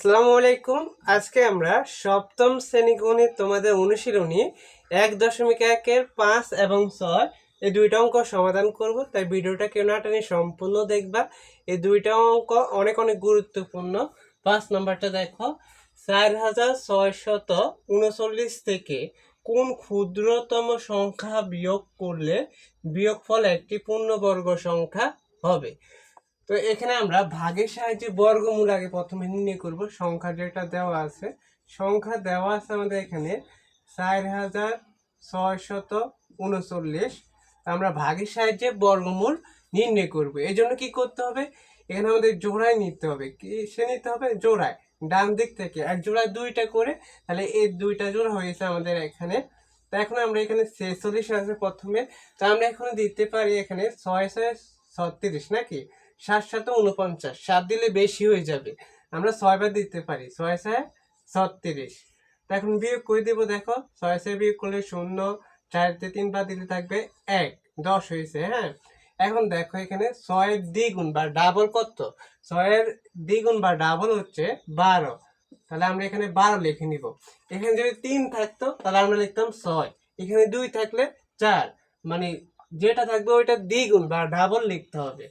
আসসালামু আলাইকুম। আজকে আমরা সপ্তম শ্রেণি গণিত তোমাদের অনুশীলনী এক দশমিক একের পাঁচ এবং ছয় এই দুইটা অঙ্ক সমাধান করব। তাই ভিডিওটা কেউ না টানি সম্পূর্ণ দেখবা। এই দুইটা অঙ্ক অনেক অনেক গুরুত্বপূর্ণ। পাঁচ নম্বরটা দেখো। চার হাজার ছয়শত উনচল্লিশ থেকে কোন ক্ষুদ্রতম সংখ্যা বিয়োগ করলে বিয়োগফল একটি পূর্ণবর্গ সংখ্যা হবে? তো এখানে আমরা ভাগের সাহায্যে বর্গমূল আগে প্রথমে নির্ণয় করব। সংখ্যা যেটা দেওয়া আছে, সংখ্যা দেওয়া আছে আমাদের এখানে চার হাজার ছয়শত উনচল্লিশ। আমরা ভাগের সাহায্যে বর্গমূল নির্ণয় করব। এই জন্য কি করতে হবে? এখানে আমাদের জোড়ায় নিতে হবে। কি সে নিতে হবে? জোড়ায়। ডান দিক থেকে এক জোড়ায় দুইটা করে, তাহলে এই দুইটা জোড়া হয়েছে আমাদের এখানে। তো এখন আমরা এখানে ছেচল্লিশ আছে প্রথমে। তো আমরা এখন দিতে পারি এখানে ছয় ছয় ছত্রিশ নাকি? সাত সাত উনপঞ্চাশ সাত দিলে বেশি হয়ে যাবে। আমরা ছয়বার দিতে পারি। ছয় ছয় ছত্রিশ। তো এখন বিয়োগ করে দেবো, দেখো। ছয় ছয় বিয়োগ করলে শূন্য চারতে তিনবার দিলে থাকবে এক। দশ হয়েছে হ্যাঁ? এখন দেখো এখানে ছয়ের দ্বিগুণ বা ডাবল কত? ছয়ের দ্বিগুণ বা ডাবল হচ্ছে বারো। তাহলে আমরা এখানে বারো লিখে নিব। এখানে যদি তিন থাকতো, তাহলে আমরা লিখতাম ছয়। এখানে দুই থাকলে চার। মানে যেটা থাকবে ওইটা দ্বিগুণ বা ডাবল লিখতে হবে।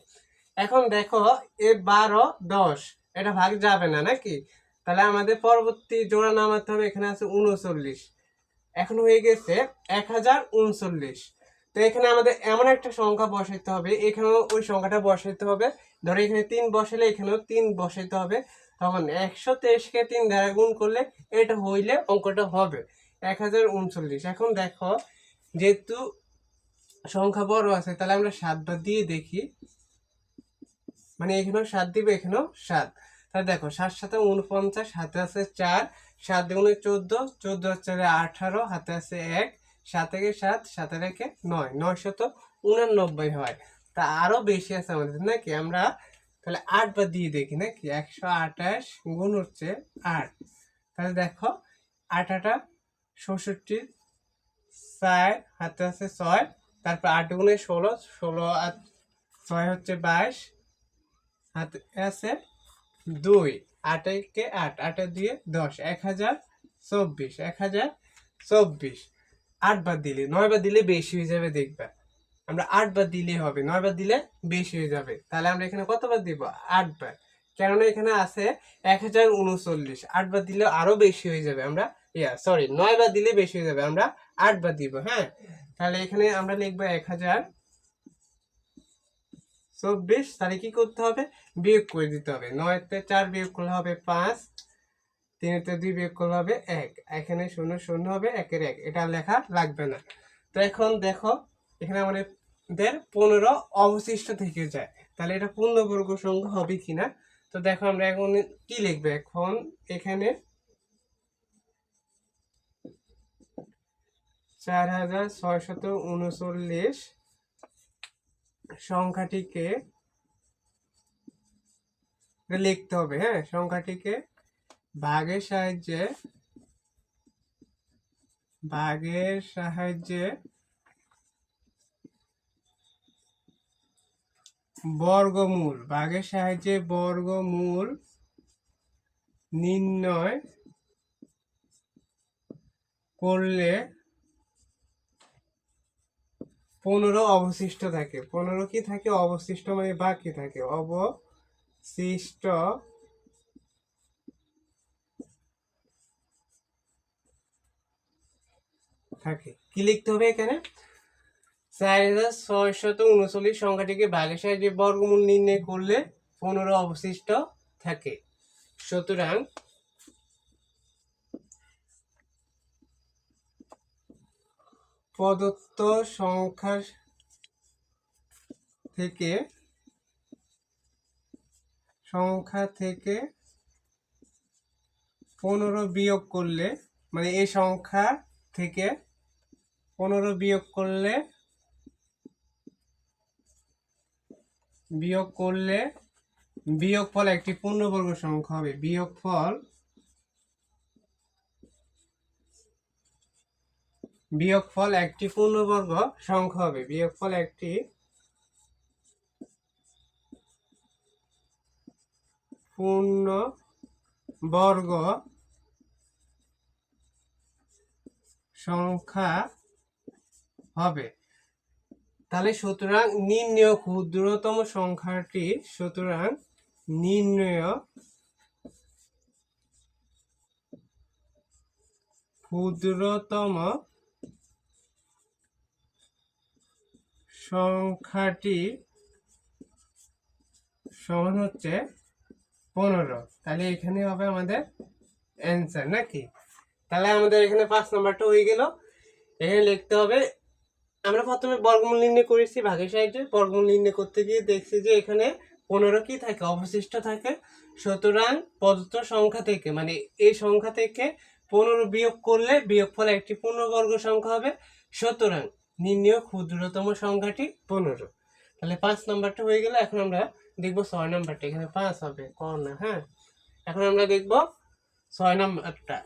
এখন দেখো, এ বারো, দশ। এটা ভাগ যাবে না নাকি? তাহলে আমাদের পরবর্তী জোড়া নামাতে হবে, এখানে আছে উনচল্লিশ। এখন হয়ে গেছে এক হাজার উনচল্লিশ। তো এখানে আমাদের এমন একটা সংখ্যা বসাইতে হবে, এখানেও ওই সংখ্যাটা বসাইতে হবে। ধরো এখানে তিন বসালে এখানেও তিন বসাইতে হবে। তখন একশো তেইশকে তিন দ্বারা গুণ করলে এটা হইলে অঙ্কটা হবে এক হাজার উনচল্লিশ। এখন দেখো, যেহেতু সংখ্যা বড় আছে, তাহলে আমরা সাতবার দিয়ে দেখি। মানে এখানেও সাত দিবে, এখানেও সাত। তাহলে দেখো, সাত সাথে উনপঞ্চাশ হাতে আছে চার, সাত দুগুণে চোদ্দ চোদ্দ হচ্ছে আঠারো, হাতে আছে এক, সাত থেকে সাত সাথে রেখে নয় নয় শত উনানব্বই হয়। তা আরও বেশি আছে আমাদের নাকি আমরা তাহলে আট বার দিয়ে দেখি নাকি একশো আঠাশ গুণ হচ্ছে আট। তাহলে দেখো, আট আটা ষষট্টি চার, হাতে আছে ছয়, তারপর আট গুণে ষোলো ষোলো আর ছয় হচ্ছে বাইশ হাতে আছে দুই, আটেকে আট, আটে দিয়ে দশ এক হাজার চব্বিশ এক হাজার চব্বিশ আটবার দিলে নয়বার দিলে বেশি হয়ে যাবে, দেখবা। আমরা আটবার দিলে হবে নয়বার দিলে বেশি হয়ে যাবে। তাহলে আমরা এখানে কতবার দিব? আটবার কেননা এখানে আছে এক হাজার উনচল্লিশ আটবার দিলে আরও বেশি হয়ে যাবে আমরা, ইয়া সরি নয়বার দিলে বেশি হয়ে যাবে, আমরা আটবার দিব হ্যাঁ? তাহলে এখানে আমরা লিখব এক হাজার চব্বিশ, তাহলে কি করতে হবে? বিয়োগ করে দিতে হবে। নয়তে চার বিয়োগ করলে হবে পাঁচ, তিনেতে দুই বিয়োগ করলে হবে এক। এখানে শূন্য শূন্য হবে, একের এক। এটা লেখা লাগবে না। তো এখন দেখো, এখানে আমাদের পনেরো অবশিষ্ট থেকে যায়। তাহলে এটা পূর্ণবর্গ সংখ্যা হবে কিনা? তো দেখো, আমরা এখন কি লিখবে? এখন এখানে চার হাজার ছয়শত উনচল্লিশ সংখ্যাটিকে লিখতে হবে হ্যাঁ? সংখ্যাটিকে ভাগের সাহায্যে ভাগের সাহায্যে বর্গমূল, ভাগের সাহায্যে বর্গমূল নির্ণয় করলে পনেরো অবশিষ্ট থাকে। পনেরো কি থাকে? অবশিষ্ট মানে বাকি থাকে। অবশিষ্ট থাকে। কি লিখতে হবে এখানে? চার হাজার ছয়শত উনচল্লিশ সংখ্যাটিকে ভাগের সাহায্যে বর্গমূল নির্ণয় করলে পনেরো অবশিষ্ট থাকে। সুতরাং প্রদত্ত সংখ্যা থেকে সংখ্যা থেকে পনেরো বিয়োগ করলে মানে এই সংখ্যা থেকে পনেরো বিয়োগ করলে বিয়োগ করলে বিয়োগফল একটি পূর্ণবর্গ সংখ্যা হবে। বিয়োগফল বিয়োগফল একটি পূর্ণবর্গ সংখ্যা হবে। বিয়োগফল একটি পূর্ণ বর্গ সংখ্যা হবে। তাহলে সুতরাং নির্ণয় ক্ষুদ্রতম সংখ্যাটি সুতরাং নির্ণয় ক্ষুদ্রতম সংখ্যাটি সমান হচ্ছে পনেরো। তাহলে এখানে হবে আমাদের অ্যান্সার নাকি? তাহলে আমাদের এখানে পাঁচ নাম্বারটা হয়ে গেল। এখানে লিখতে হবে, আমরা প্রথমে বর্গমূল নির্ণয় করেছি ভাগের সাইডে বর্গমূল নির্ণয় করতে গিয়ে দেখছি যে এখানে পনেরো কি থাকে, অবশিষ্ট থাকে। সুতরাং প্রদত্ত সংখ্যা থেকে মানে এই সংখ্যা থেকে পনেরো বিয়োগ করলে বিয়োগ বিয়োগফল একটি পূর্ণবর্গ সংখ্যা হবে। সুতরাং নির্ণয় ক্ষুদ্রতম সংখ্যাটি পনেরো। তাহলে পাঁচ নাম্বারটা হয়ে গেলে এখন আমরা দেখব ছয় নাম্বারটা, এখানে পাঁচ হবে কর না হ্যাঁ? এখন আমরা দেখব ছয় নাম্বারটা।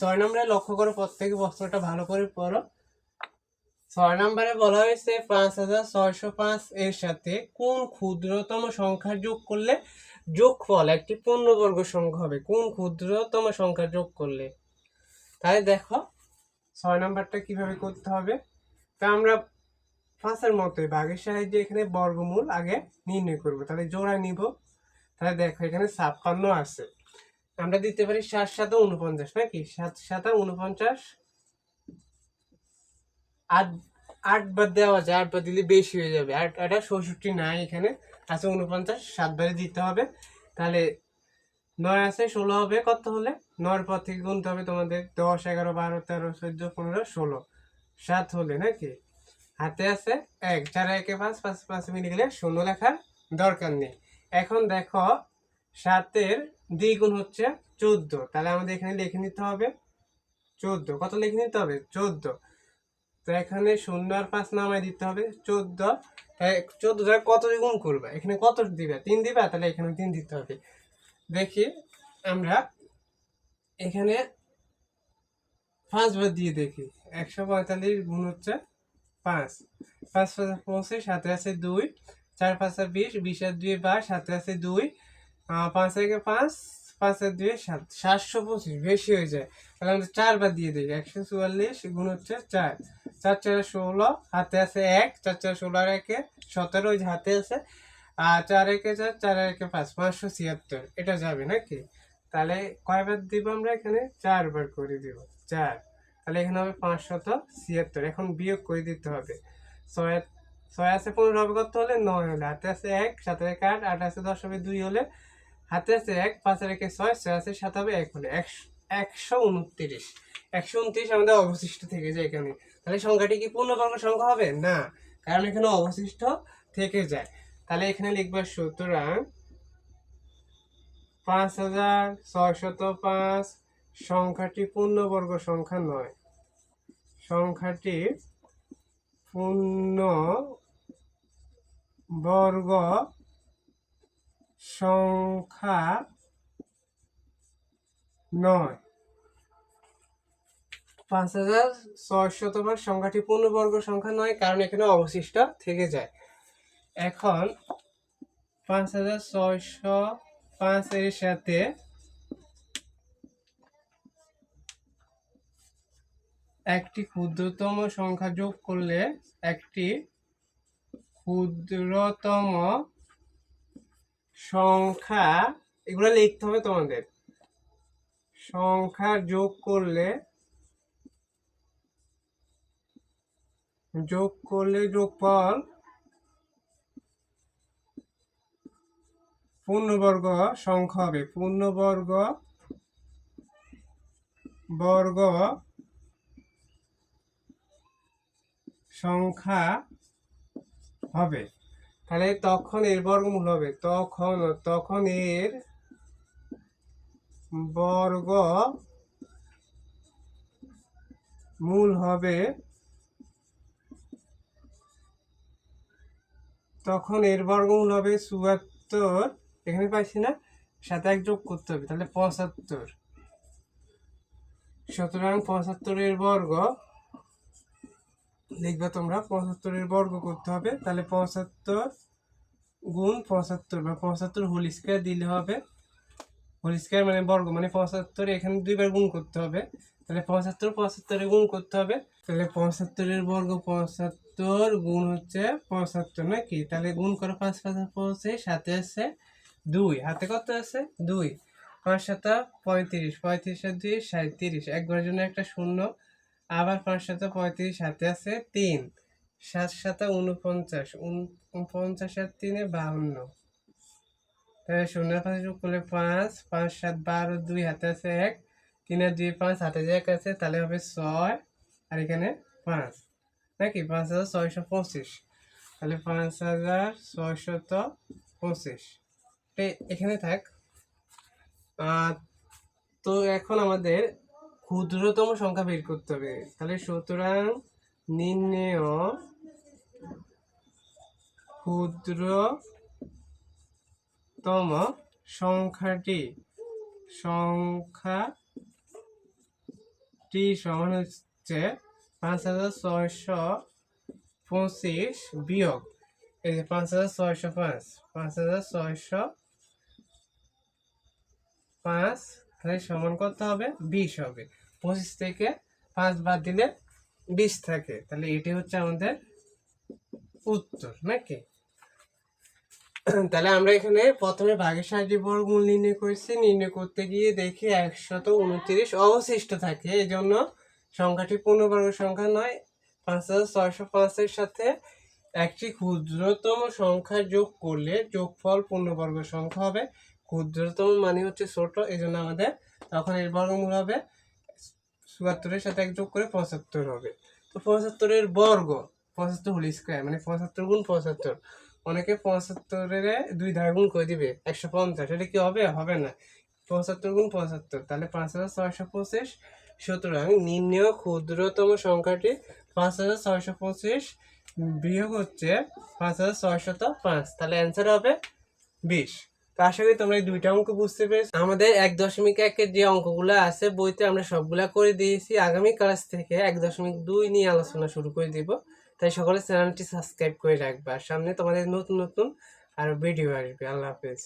ছয় নম্বরে লক্ষ্য করো, প্রত্যেকে বস্ত্রটা ভালো করে পড়ো। ছয় নম্বরে বলা হয়েছে পাঁচ হাজার ছয়শো পাঁচ এর সাথে কোন ক্ষুদ্রতম সংখ্যা যোগ করলে যোগফল একটি পূর্ণবর্গ সংখ্যা হবে। কোন ক্ষুদ্রতম সংখ্যা যোগ করলে? তাহলে দেখো, ছয় নম্বরটা কীভাবে করতে হবে? তা আমরা পাঁচের মতোই ভাগের সাহায্যে এখানে বর্গমূল আগে নির্ণয় করব। তাহলে জোড়া নিব। তাহলে দেখো, এখানে ছাপ্পান্ন আছে। আমরা দিতে পারি সাত সাথে উনপঞ্চাশ নাকি? সাত সাথে উনপঞ্চাশ আট আট বার দেওয়া যায়, আট বার দিলে বেশি হয়ে যাবে। আট আটা ষষট্টি নাই এখানে। আছে উনপঞ্চাশ সাত বারে দিতে হবে। তাহলে নয় আছে, ষোলো হবে, কত হলে? নয়ের পর থেকে গুনতে হবে তোমাদের দশ, এগারো, বারো, তেরো, চোদ্দ, পনেরো, ষোলো। সাত হলে নাকি? হাতে আছে এক, চার, একে পাঁচ পাঁচ পাঁচ মিলে গেলে শূন্য লেখার দরকার নেই। এখন দেখো সাতের দ্বিগুণ হচ্ছে চোদ্দ। তাহলে আমাদের এখানে লিখে নিতে হবে চোদ্দ। কত লিখে নিতে হবে? চোদ্দ। তো এখানে শূন্য আর পাঁচ নামায় দিতে হবে। চোদ্দ চোদ্দ দ্বারা কত গুণ করবে? এখানে কত দিবে? তিন দিবে? তাহলে এখানে তিন দিতে হবে। দেখি আমরা এখানে পাঁচবার দিয়ে দেখি। একশো পঁয়তাল্লিশ গুণ হচ্ছে পাঁচ। পাঁচ পাঁচ পঁচিশ, সাথে আছে দুই। চার পাঁচ আর বিশ বিশ আর দুই বার, সাথে আছে দুই। পাঁচ একে পাঁচ পাঁচ আর দুই সাত। সাতশো পঁচিশ, বেশি হয়ে যায়। তাহলে আমরা চারবার দিয়ে দেখি। একশো চুয়াল্লিশ গুণ হচ্ছে চার। চার চার ষোলো, হাতে আছে এক, চার চার ষোলো আর একে সতেরো হাতে আছে। আর চার একে চার চার একে পাঁচ, পাঁচশো ছিয়াত্তর, এটা যাবে নাকি? তাহলে কয়বার দিব আমরা এখানে? চারবার করে দিব, চার। তাহলে এখানে হবে পাঁচশত ছিয়াত্তর, এখন বিয়োগ করে দিতে হবে। ছয় ছয় আছে পনেরো হবে কত হলে? নয় হলে। হাতে আছে এক সাথে এক আট আট আছে দশ হবে দুই হলে। হাতে আছে এক পাঁচের একে ছয় ছয় আছে সাত হবে এক হলে। একশো একশো উনত্রিশ। একশো উনত্রিশ আমাদের অবশিষ্ট থেকে যায় এখানে। তাহলে সংখ্যাটি কি পূর্ণবর্গ সংখ্যা হবে? না। কারণ এখানে অবশিষ্ট থেকে যায়। তাহলে এখানে লিখবে সুতরাং পাঁচ হাজার ছয়শত পাঁচ সংখ্যাটি পূর্ণবর্গ সংখ্যা নয়। সংখ্যাটি পূর্ণ বর্গ সংখ্যা নয়। পাঁচ হাজার ছয়শতবার সংখ্যাটি পূর্ণবর্গ সংখ্যা নয়, কারণ এখানে অবশিষ্ট থেকে যায়। এখন পাঁচ হাজার ছয়শো পাঁচ এর সাথে একটি ক্ষুদ্রতম সংখ্যা যোগ করলে একটি ক্ষুদ্রতম সংখ্যা, এগুলো লিখতে হবে তোমাদের। সংখ্যা যোগ করলে যোগ করলে যোগফল পূর্ণবর্গ সংখ্যা হবে। পূর্ণবর্গ বর্গ সংখ্যা হবে। তাহলে তখন এর বর্গমূল হবে। তখন তখন এর বর্গ মূল হবে তখন এর বর্গমূল হবে চুয়াত্তর। এখানে পাইছি না? সাথে এক যোগ করতে হবে, তাহলে পঁচাত্তর। সুতরাং পঁচাত্তরের বর্গ লিখবে তোমরা পঁচাত্তরের বর্গ করতে হবে, তাহলে পঁচাত্তর গুণ পঁচাত্তর, বা পঁচাত্তর হোল স্কোয়ার দিলে হবে। হোল স্কোয়ার মানে বর্গ মানে পঁচাত্তর এখানে দুইবার গুণ করতে হবে। তাহলে পঁচাত্তর, পঁচাত্তরে গুণ করতে হবে। তাহলে পঁচাত্তরের বর্গ পঁচাত্তর গুণ হচ্ছে পঁচাত্তর নাকি? তাহলে গুণ করো পাঁচ পাঁচ পঁচিশ সাথে আছে দুই। হাতে কত আছে? দুই। পাঁচ সাত পঁয়ত্রিশ। পঁয়ত্রিশ দুই সাঁত্রিশ একবারের জন্য একটা শূন্য। আবার পাঁচ সাত পঁয়ত্রিশ হাতে আছে তিন। সাত সাত উনপঞ্চাশ উনপঞ্চাশ আর তিনে বাহান্ন তাহলে শূন্যের পাশে যোগ করলে পাঁচ। পাঁচ সাত বারো দুই, হাতে আছে এক। তিনের দুই, পাঁচ। হাতে যে এক আছে, তাহলে হবে ছয়। আর এখানে পাঁচ। নাকি পাঁচ হাজার ছয়শো পঁচিশ। তাহলে পাঁচ হাজার ছয়শত পঁচিশ। এখানে থাক। তো এখন আমাদের ক্ষুদ্রতম সংখ্যা বের করতে হবে। তাহলে সুতরাং নির্ণেয় ক্ষুদ্রতম সংখ্যাটি সংখ্যাটি সমান হচ্ছে পাঁচ হাজার ছয়শো পঁচিশ বিয়োগ। এই যে পাঁচ হাজার ছয়শো পাঁচ পাঁচ হাজার ছয়শো পাঁচ, তাহলে সমান কত হবে? বিশ হবে। পঁচিশ থেকে পাঁচ বাদ দিলে বিশ থাকে। তাহলে এটি হচ্ছে আমাদের উত্তর নাকি তাহলে আমরা এখানে প্রথমে ভাগের সাহায্যে বর্গমূল নির্ণয় করেছি। নির্ণয় করতে গিয়ে দেখি একশত উনত্রিশ অবশিষ্ট থাকে। এই জন্য সংখ্যাটি পূর্ণবর্গ সংখ্যা নয়, পাঁচ হাজার ছয়শো পাঁচের সাথে একটি ক্ষুদ্রতম সংখ্যা যোগ করলে যোগফল পূর্ণবর্গ সংখ্যা হবে। ক্ষুদ্রতম মানে হচ্ছে ছোট এই জন্য আমাদের তখন এর বর্গমূল হবে চুয়াত্তরের সাথে এক যোগ করে পঁচাত্তর হবে। তো পঁচাত্তরের বর্গ, পঁচাত্তর হোল স্কোয়ার মানে পঁচাত্তর গুণ পঁচাত্তর। অনেকে পঁচাত্তরের দুই ধারা গুণ করে দিবে, একশো পঞ্চাশ, এটা কি হবে? হবে না। পঁচাত্তর গুণ পঁচাত্তর, তাহলে পাঁচ হাজার ছয়শো পঁচিশ সুতরাং নির্ণয় ক্ষুদ্রতম সংখ্যাটি পাঁচ হাজার ছয়শো পঁচিশ বিয়োগ হচ্ছে পাঁচ হাজার ছয়শত পাঁচ। তাহলে অ্যান্সার হবে বিশ। তো আশা করি তোমরা এই দুইটা অঙ্ক বুঝতে পেরেছ। আমাদের এক দশমিক একের যে অঙ্কগুলো আছে, বইতে আমরা সবগুলা করে দিয়েছি। আগামী ক্লাস থেকে এক দশমিক দুই নিয়ে আলোচনা শুরু করে দিব। তাই সকলে চ্যানেলটি সাবস্ক্রাইব করে রাখবে। আর সামনে তোমাদের নতুন নতুন আর ভিডিও আসবে। আল্লাহ হাফেজ।